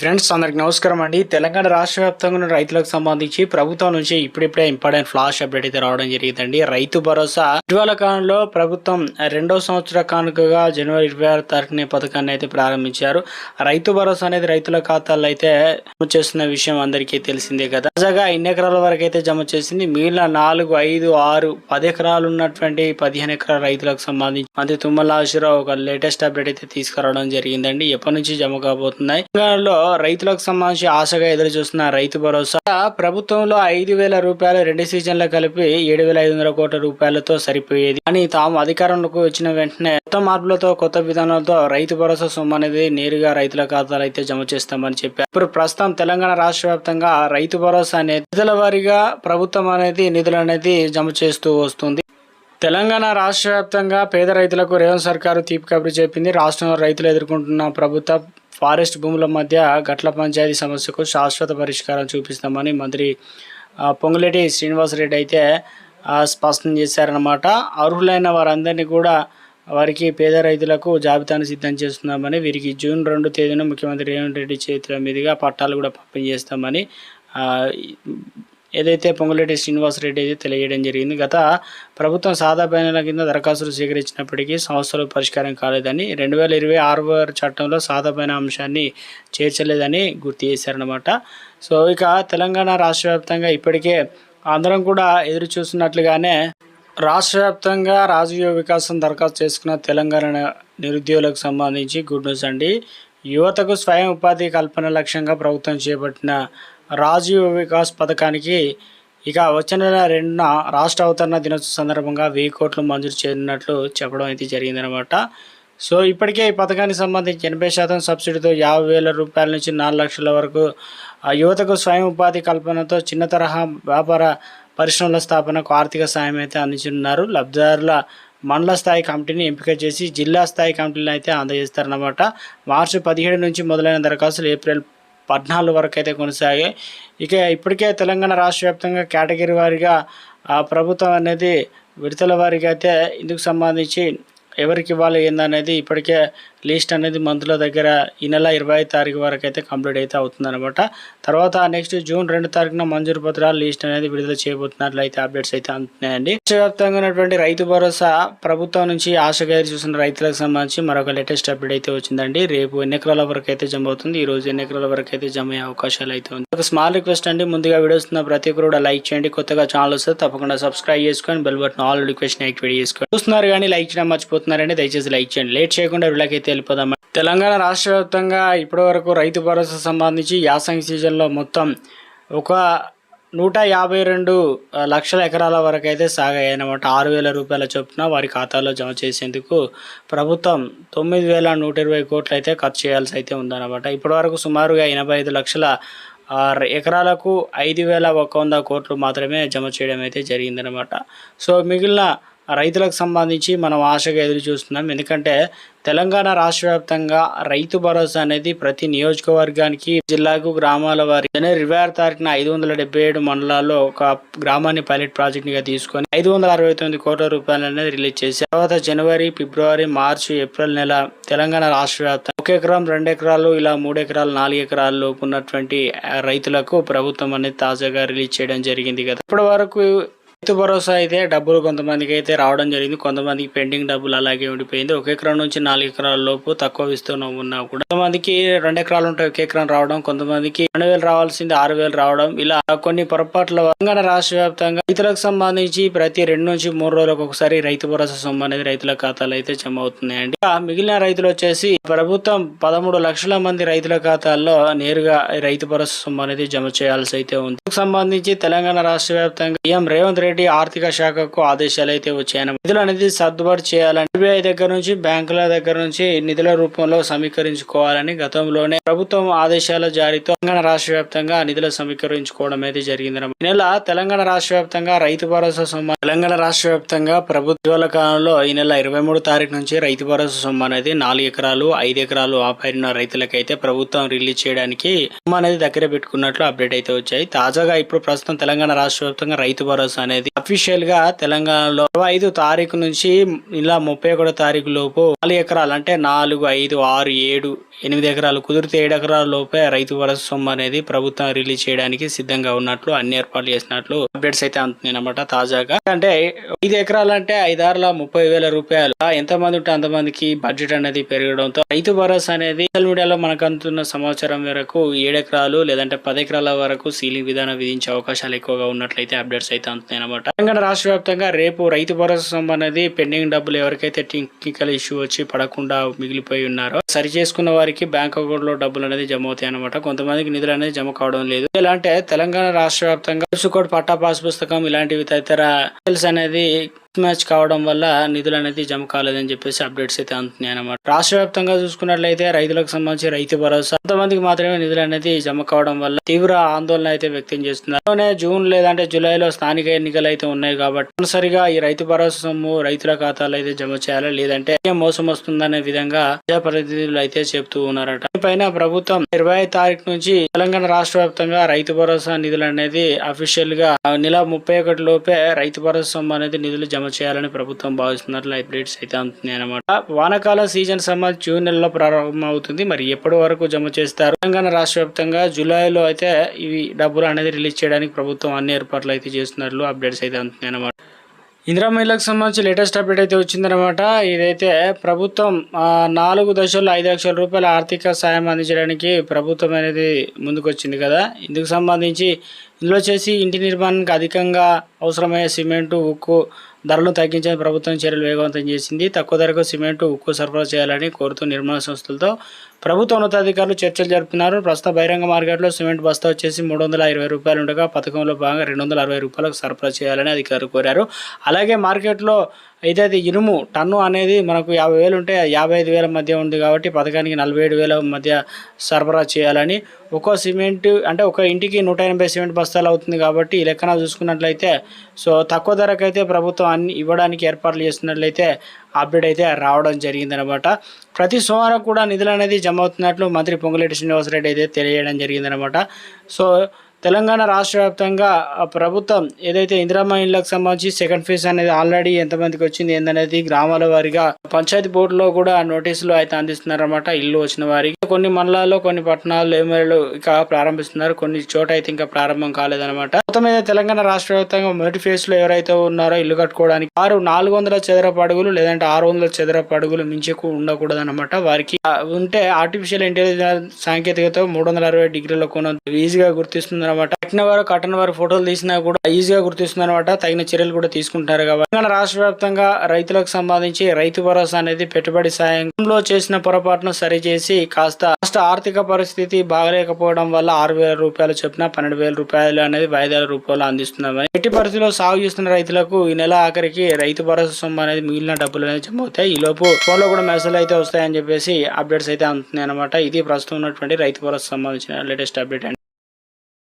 Friends అందరికి నమస్కారం అండి. తెలంగాణ రాష్ట్ర వ్యాప్తంగా ఉన్న రైతులకు సంబంధించి ప్రభుత్వం నుంచి ఇప్పుడిప్పుడే ఇంపార్టెంట్ ఫ్లాష్ అప్డేట్ అయితే రావడం జరిగిందండి. రైతు భరోసా ఇటీవల కాలంలో ప్రభుత్వం రెండో సంవత్సర కానుకగా జనవరి ఇరవై ఆరు తారీఖున పథకాన్ని అయితే ప్రారంభించారు. రైతు భరోసా అనేది రైతుల ఖాతాల్లో అయితే జమ చేస్తున్న విషయం అందరికీ తెలిసిందే కదా. తాజాగా ఇన్ని ఎకరాల వరకు అయితే జమ చేసింది. మిగిలిన నాలుగు ఐదు ఆరు పది ఎకరాలు ఉన్నటువంటి పదిహేను ఎకరాల రైతులకు సంబంధించి మంత్రి తుమ్మల ఆశీరావు ఒక లేటెస్ట్ అప్డేట్ అయితే తీసుకురావడం జరిగిందండి. ఎప్పటి నుంచి జమ కాబోతున్నాయి? తెలంగాణలో రైతులకు సంబంధించి ఆశగా ఎదురు చూస్తున్న రైతు భరోసా. ప్రభుత్వంలో ఐదు వేల రూపాయలు రెండు సీజన్లు కలిపి ఏడు వేల ఐదు వందల కోట్ల రూపాయలతో సరిపోయేది. అని తాము అధికారంలోకి వచ్చిన వెంటనే కొత్త మార్పులతో కొత్త విధానాలతో రైతు భరోసా సొమ్ము అనేది నేరుగా రైతుల ఖాతాలు అయితే జమ చేస్తామని చెప్పారు. ఇప్పుడు ప్రస్తుతం తెలంగాణ రాష్ట్ర వ్యాప్తంగా రైతు భరోసా అనేది నిధుల వారీగా ప్రభుత్వం అనేది నిధులు అనేది జమ చేస్తూ వస్తుంది. తెలంగాణ రాష్ట్ర వ్యాప్తంగా పేద రైతులకు రేవంత్ సర్కారు తీపి కబురు చెప్పింది. రాష్ట్రంలో రైతులు ఎదుర్కొంటున్న ప్రభుత్వ ఫారెస్ట్ భూముల మధ్య గట్ల పంచాయతీ సమస్యకు శాశ్వత పరిష్కారం చూపిస్తామని మంత్రి పొంగులేటి శ్రీనివాసరెడ్డి అయితే స్పష్టం చేశారనమాట అర్హులైన వారందరినీ కూడా వారికి పేద రైతులకు జాబితాను సిద్ధం చేస్తున్నామని వీరికి జూన్ రెండు తేదీన ముఖ్యమంత్రి రేవంత్ రెడ్డి చేతుల మీదుగా పట్టాలు కూడా పంపిణీ చేస్తామని ఏదైతే పొంగులేటి శ్రీనివాసరెడ్డి అయితే తెలియజేయడం జరిగింది గత ప్రభుత్వం సాదా బ్యానర్ల కింద దరఖాస్తులు స్వీకరించినప్పటికీ సమస్యలు పరిష్కారం కాలేదని రెండు వేల ఇరవై ఆరు చట్టంలో సాదా బ్యాన అంశాన్ని చేర్చలేదని గుర్తు చేశారనమాట సో ఇక తెలంగాణ రాష్ట్ర వ్యాప్తంగా ఇప్పటికే అందరం కూడా ఎదురు చూస్తున్నట్లుగానే రాష్ట్ర వ్యాప్తంగా రాజకీయ వికాసం దరఖాస్తు చేసుకున్న తెలంగాణ నిరుద్యోగులకు సంబంధించి గుడ్ న్యూస్ అండి. యువతకు స్వయం ఉపాధి కల్పన లక్ష్యంగా ప్రభుత్వం చేపట్టిన రాజీవ్ వికాస్ పథకానికి ఇక వచ్చే నెల రెండున రాష్ట్ర అవతరణ దినోత్సవ సందర్భంగా వెయ్యి కోట్లు మంజూరు చేయనున్నట్లు చెప్పడం అయితే జరిగిందనమాట సో ఇప్పటికే ఈ పథకానికి సంబంధించి ఎనభై శాతం సబ్సిడీతో యాభై వేల రూపాయల నుంచి నాలుగు లక్షల వరకు ఆ యువతకు స్వయం ఉపాధి కల్పనతో చిన్న తరహా వ్యాపార పరిశ్రమల స్థాపనకు ఆర్థిక సాయం అయితే అందించనున్నారు. లబ్ధిదారుల మండల స్థాయి కమిటీని ఎంపిక చేసి జిల్లా స్థాయి కమిటీలను అయితే అందజేస్తారన్నమాట. మార్చి పదిహేడు నుంచి మొదలైన దరఖాస్తులు ఏప్రిల్ పద్నాలుగు వరకు అయితే కొనసాగాయి. ఇక ఇప్పటికే తెలంగాణ రాష్ట్ర వ్యాప్తంగా కేటగిరీ వారీగా ఆ ప్రభుత్వం అనేది విడతల వారీగా అయితే ఇందుకు సంబంధించి ఎవరికి ఇవ్వాలి ఏందనేది ఇప్పటికే లిస్ట్ అనేది మంత్లో దగ్గర ఈ నెల ఇరవై తారీఖు వరకు అయితే కంప్లీట్ అయితే అవుతుందన్నమాట. తర్వాత నెక్స్ట్ జూన్ రెండు తారీఖున మంజూరు పత్రాల లిస్ట్ అనేది విడుదల చేయబోతున్నట్లు అయితే అప్డేట్స్ అయితే అందుతున్నాయండి దేశవ్యాప్తంగా ఉన్నటువంటి రైతు భరోసా ప్రభుత్వం నుంచి ఆశగా చూసిన రైతులకు సంబంధించి మరొక లేటెస్ట్ అప్డేట్ అయితే వచ్చిందండి. రేపు ఎన్ని ఎకరాల వరకు అయితే జమ అవుతుంది? ఈ రోజు ఎన్ని ఎకరాల వరకు అయితే జమ అయ్యే అవకాశాలు అయితే ఉంది ఒక స్మాల్ రిక్వెస్ట్ అండి. ముందుగా వీడియోస్ ఉన్న ప్రతి ఒక్కరు కూడా లైక్ చేయండి. కొత్తగా ఛానల్ వస్తే తప్పకుండా సబ్స్క్రైబ్ చేసుకొని bell button all notification activate చేసుకోండి. చూస్తున్నారు కానీ లైక్ చేయడం మర్చిపోతున్నారండి. దయచేసి లైక్ చేయండి. లేట్ చేయకుండా వీళ్ళకైతే వెళ్ళిపోదాం తెలంగాణ రాష్ట్ర వ్యాప్తంగా ఇప్పటి వరకు రైతు భరోసా సంబంధించి యాసంగి సీజన్లో మొత్తం ఒక నూట యాభై రెండు లక్షల ఎకరాల వరకు అయితే సాగాయి అన్నమాట ఆరు వేల రూపాయల చొప్పున వారి ఖాతాలో జమ చేసేందుకు ప్రభుత్వం తొమ్మిది వేల నూట ఇరవై కోట్లు అయితే ఖర్చు చేయాల్సి అయితే ఉందన్నమాట. ఇప్పటివరకు సుమారుగా ఎనభై ఐదు లక్షల ఎకరాలకు ఐదు వేల ఒక వంద కోట్లు మాత్రమే జమ చేయడం అయితే జరిగిందనమాట సో మిగిలిన రైతులకు సంబంధించి మనం ఆశగా ఎదురు చూస్తున్నాం. ఎందుకంటే తెలంగాణ రాష్ట్ర వ్యాప్తంగా రైతు భరోసా అనేది ప్రతి నియోజకవర్గానికి జిల్లాకు గ్రామాల వారి జనవరి ఇరవై ఆరు తారీఖున ఐదు వందల డెబ్బై ఏడు మండలాల్లో ఒక గ్రామాన్ని పైలట్ ప్రాజెక్టుగా తీసుకొని ఐదు వందల అరవై తొమ్మిది కోట్ల రూపాయలు అనేది రిలీజ్ చేసి తర్వాత జనవరి ఫిబ్రవరి మార్చి ఏప్రిల్ నెల తెలంగాణ రాష్ట్ర వ్యాప్తంగా ఒక ఎకరం రెండు ఎకరాలు ఇలా మూడు ఎకరాలు నాలుగు ఎకరాలు ఉన్నటువంటి రైతులకు ప్రభుత్వం అనేది తాజాగా రిలీజ్ చేయడం జరిగింది కదా. ఇప్పటి వరకు రైతు భరోసా అయితే డబ్బులు కొంతమందికి అయితే రావడం జరిగింది. కొంతమందికి పెండింగ్ డబ్బులు అలాగే ఉండిపోయింది. ఒక ఎకరం నుంచి నాలుగు ఎకరాల లోపు తక్కువ ఇస్తూనే ఉన్నా కూడా కొంతమందికి రెండు ఎకరాలు ఉంటే ఒక ఎకరం రావడం కొంతమందికి రెండు వేలు రావాల్సింది ఆరు వేలు రావడం. ఇలా కొన్ని పొరపాట్ల తెలంగాణ రాష్ట్ర వ్యాప్తంగా రైతులకు సంబంధించి ప్రతి రెండు నుంచి మూడు రోజులకు ఒకసారి రైతు భరోసా సొమ్ము అనేది రైతుల ఖాతాలు అయితే జమ అవుతున్నాయండి. మిగిలిన రైతులు వచ్చేసి ప్రభుత్వం పదమూడు లక్షల మంది రైతుల ఖాతాల్లో నేరుగా రైతు భరోసా సొమ్ము అనేది జమ చేయాల్సి అయితే ఉంది. సంబంధించి తెలంగాణ రాష్ట్ర వ్యాప్తంగా సీఎం రేవంత్ రెడ్డి ఆర్థిక శాఖకు ఆదేశాలు అయితే వచ్చాయని నిధులు అనేది సర్దుబాటు చేయాలని ఆర్బీఐ దగ్గర నుంచి బ్యాంకుల దగ్గర నుంచి నిధుల రూపంలో సమీకరించుకోవాలని గతంలోనే ప్రభుత్వం ఆదేశాల జారీతో తెలంగాణ రాష్ట్ర వ్యాప్తంగా నిధులు సమీకరించుకోవడం అయితే జరిగింది ఈ నెల తెలంగాణ రాష్ట్ర వ్యాప్తంగా రైతు భరోసా సొమ్ము తెలంగాణ రాష్ట్ర వ్యాప్తంగా ప్రభుత్వాల కాలంలో ఈ నెల ఇరవై మూడు తారీఖు నుంచి రైతు భరోసా సొమ్ము అనేది నాలుగు ఎకరాలు ఐదు ఎకరాలు ఆపైన రైతులకైతే ప్రభుత్వం రిలీజ్ చేయడానికి సొమ్ము అనేది దగ్గర పెట్టుకున్నట్లు అప్డేట్ అయితే వచ్చాయి. తాజాగా ఇప్పుడు ప్రస్తుతం తెలంగాణ రాష్ట్ర వ్యాప్తంగా రైతు భరోసా అనేది అఫీషియల్గా తెలంగాణలో ఇరవై ఐదు తారీఖు నుంచి ఇలా ముప్పై ఒకటో తారీఖు లోపు నాలుగు ఎకరాలు అంటే నాలుగు ఐదు ఆరు ఏడు ఎనిమిది ఎకరాలు కుదిరితే ఏడు ఎకరాల లోపే రైతు భరోసా సొమ్ము అనేది ప్రభుత్వం రిలీజ్ చేయడానికి సిద్ధంగా ఉన్నట్లు అన్ని ఏర్పాట్లు చేసినట్లు అప్డేట్స్ అయితే అందుతున్నాయి అనమాట తాజాగా. అంటే ఐదు ఎకరాలు అంటే ఐదారుల ముప్పై వేల రూపాయలు. ఎంత మంది ఉంటే అంతమందికి బడ్జెట్ అనేది పెరగడంతో రైతు భరోసా అనేది సోషల్ మీడియాలో మనకు అందుతున్న సమాచారం మేరకు ఏడు ఎకరాలు లేదంటే పది ఎకరాల వరకు సీలింగ్ విధానం విధించే అవకాశాలు ఎక్కువగా ఉన్నట్లయితే అప్డేట్స్ అయితే అందుతున్నాయి అనమాట తెలంగాణ రాష్ట్ర వ్యాప్తంగా రేపు రైతు భరోసా సొమ్ము అనేది పెండింగ్ డబ్బులు ఎవరికైతే టెక్నికల్ ఇష్యూ వచ్చి పడకుండా మిగిలిపోయి ఉన్నారో సరి చేసుకున్న వారి వారికి బ్యాంక్ అకౌంట్లో డబ్బులు అనేది జమ అవుతాయి అనమాట కొంతమందికి నిధులు అనేది జమ కావడం లేదు. ఎలా అంటే తెలంగాణ రాష్ట్ర వ్యాప్తంగా కోడ్ పట్టా పాస్ పుస్తకం ఇలాంటివి తదితర అనేది మ్యాచ్ కావడం వల్ల నిధులు అనేది జమ కాలేదని చెప్పేసి అప్డేట్స్ అయితే అందుతున్నాయి అనమాట రాష్ట్ర వ్యాప్తంగా చూసుకున్నట్లయితే రైతులకు సంబంధించి రైతు భరోసా కొంతమందికి మాత్రమే నిధులు అనేది జమ కావడం వల్ల తీవ్ర ఆందోళన అయితే వ్యక్తం చేస్తున్నారు. జూన్ లేదంటే జూలైలో స్థానిక ఎన్నికలు అయితే ఉన్నాయి కాబట్టి తప్పనిసరిగా ఈ రైతు భరోసా సొమ్ము రైతుల ఖాతాలో అయితే జమ చేయాలి? లేదంటే ఏం మోసం వస్తుందనే విధంగా ప్రతినిధులు అయితే చెప్తూ ఉన్నారట. పైన ప్రభుత్వం ఇరవై తారీఖు నుంచి తెలంగాణ రాష్ట్ర వ్యాప్తంగా రైతు భరోసా నిధులు అనేది అఫీషియల్గా నెల ముప్పై ఒకటి లోపే రైతు భరోసా అనేది నిధులు జమ చేయాలని ప్రభుత్వం భావిస్తున్నట్లు అప్డేట్స్ అయితే అందుతున్నాయి అనమాట వానకాల సీజన్ సమ్మర్ జూన్ నెలలో ప్రారంభం అవుతుంది మరి ఎప్పటి వరకు జమ చేస్తారు? తెలంగాణ రాష్ట్ర వ్యాప్తంగా జూలైలో అయితే ఇవి డబ్బులు అనేది రిలీజ్ చేయడానికి ప్రభుత్వం అన్ని ఏర్పాట్లు అయితే చేస్తున్నట్లు అప్డేట్స్ అయితే అందుతున్నాయి అనమాట ఇందిరా మహిళలకు సంబంధించి లేటెస్ట్ అప్డేట్ అయితే వచ్చిందనమాట ఇదైతే ప్రభుత్వం నాలుగు దశల్లో ఐదు లక్షల రూపాయల ఆర్థిక సాయం అందించడానికి ప్రభుత్వం అనేది ముందుకొచ్చింది కదా. ఇందుకు సంబంధించి ఇందులో చేసి ఇంటి నిర్మాణానికి అధికంగా అవసరమయ్యే సిమెంటు ఉక్కు ధరలను తగ్గించే ప్రభుత్వం చర్యలు వేగవంతం చేసింది. తక్కువ ధరకు సిమెంట్ ఉక్కు సరఫరా చేయాలని కోరుతూ నిర్మాణ సంస్థలతో ప్రభుత్వ ఉన్నతాధికారులు చర్చలు జరుపుతున్నారు. ప్రస్తుత బహిరంగ మార్కెట్లో సిమెంట్ బస్తా వచ్చేసి మూడు వందల ఇరవై రూపాయలు ఉండగా పథకంలో భాగంగా రెండు వందల అరవై రూపాయలకు సరఫరా చేయాలని అధికారులు కోరారు. అలాగే మార్కెట్లో అయితే అది ఇనుము. టన్ను అనేది మనకు యాభై వేలు ఉంటే యాభై ఐదు వేల మధ్య ఉంది కాబట్టి పథకానికి నలభై ఏడు వేల మధ్య సరఫరా చేయాలని. ఒక్కో సిమెంట్ అంటే ఒక ఇంటికి నూట ఎనభై సిమెంట్ బస్తాలు అవుతుంది కాబట్టి ఈ లెక్కన చూసుకున్నట్లయితే సో తక్కువ ధరకైతే ప్రభుత్వం అన్ని ఇవ్వడానికి ఏర్పాట్లు చేస్తున్నట్లయితే అప్డేట్ అయితే రావడం జరిగిందనమాట. ప్రతి సోమవారం కూడా నిధులు అనేది జమ అవుతున్నట్లు మంత్రి పొంగులేటి శ్రీనివాసరెడ్డి అయితే తెలియజేయడం జరిగిందనమాట. సో తెలంగాణ రాష్ట్ర వ్యాప్తంగా ప్రభుత్వం ఏదైతే ఇందిరామ ఇళ్ళకి సంబంధించి సెకండ్ ఫేజ్ అనేది ఆల్రెడీ ఎంతమందికి వచ్చింది ఏందనేది గ్రామాల వారిగా పంచాయతీ బోర్డులో కూడా నోటీసులు అయితే అందిస్తున్నారన్నమాట. ఇల్లు వచ్చిన వారికి కొన్ని మండలాల్లో కొన్ని పట్టణాల్లో ఏమైనా ఇక ప్రారంభిస్తున్నారు. కొన్ని చోట అయితే ఇంకా ప్రారంభం కాలేదన్నమాట. మొత్తం మీద తెలంగాణ రాష్ట్ర వ్యాప్తంగా మొదటి ఫేజ్లో ఎవరైతే ఉన్నారో ఇల్లు కట్టుకోవడానికి వారు నాలుగు వందల చదరపు అడుగులు లేదంటే ఆరు వందల చదరపు అడుగులు మించకు ఉండకూడదు అనమాట వారికి ఉంటే ఆర్టిఫిషియల్ ఇంటెలిజెన్స్ సాంకేతికత మూడు వందల అరవై డిగ్రీల కోణం ఈజీగా గుర్తిస్తుంది అనమాట కట్టిన వారు కట్టిన వారు ఫోటోలు తీసినా కూడా ఈజీగా గుర్తిస్తుంది అనమాట తగిన చర్యలు కూడా తీసుకుంటారు కాబట్టి. తెలంగాణ రాష్ట్ర వ్యాప్తంగా రైతులకు సంబంధించి రైతు భరోసా అనేది పెట్టుబడి సాయంలో చేసిన పొరపాటును సరిచేసి కాస్త రాష్ట్ర ఆర్థిక పరిస్థితి బాగలేకపోవడం వల్ల ఆరు వేల రూపాయలు చొప్పున పన్నెండు వేల రూపాయలు అనేది వేల రూపంలో అందిస్తున్నామని. ఎట్టి పరిస్థితిలో సాగు చేస్తున్న రైతులకు ఈ నెల ఆఖరికి రైతు భరోసా సొమ్ము అనేది మిగిలిన డబ్బులు అనేది జమ అవుతాయి. ఈ లోపు ఫోన్లో కూడా మెసేజ్ అయితే వస్తాయని చెప్పేసి అప్డేట్స్ అయితే అందుతున్నాయి అనమాట ఇది ప్రస్తుతం ఉన్నటువంటి రైతు భరోసా సంబంధించిన లేటెస్ట్ అప్డేట్